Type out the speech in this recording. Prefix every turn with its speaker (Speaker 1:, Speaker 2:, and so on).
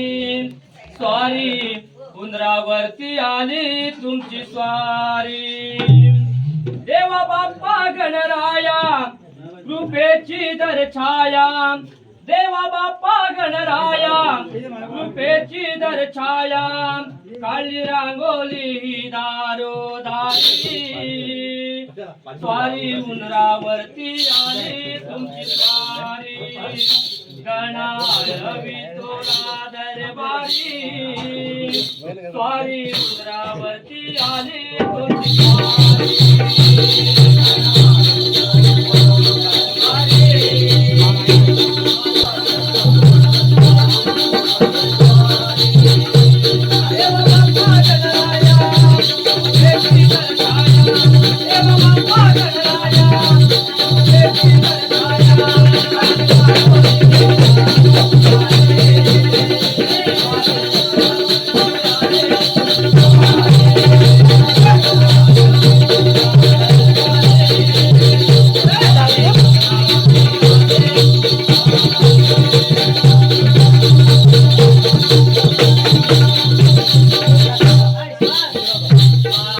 Speaker 1: स्वारी उंदरावरती आली तुमची स्वारी. देवा बाप्पा गणराया कृपेची दर छाया. देवा बाप्पा गणराया कृपेची दर छाया. काळी रांगोली दारो दारी. स्वारी उंदरावरती आली तुमची स्वारी. गणाळवी तोरा दरबारी स्वारी उंदरावरती आली.